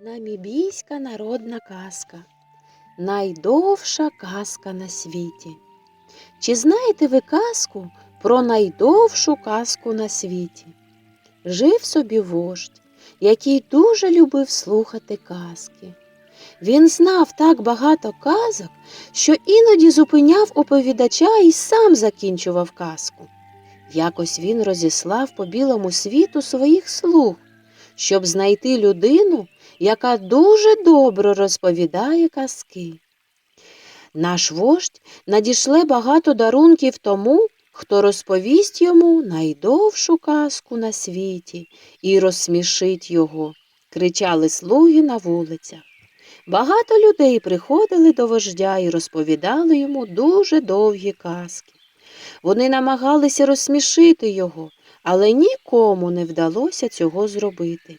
Намібійська народна казка. Найдовша казка на світі. Чи знаєте ви казку про найдовшу казку на світі? Жив собі вождь, який дуже любив слухати казки. Він знав так багато казок, що іноді зупиняв оповідача і сам закінчував казку. Якось він розіслав по білому світу своїх слуг, щоб знайти людину, яка дуже добре розповідає казки. Наш вождь надішле багато дарунків тому, хто розповість йому найдовшу казку на світі і розсмішить його, кричали слуги на вулицях. Багато людей приходили до вождя і розповідали йому дуже довгі казки. Вони намагалися розсмішити його, але нікому не вдалося цього зробити.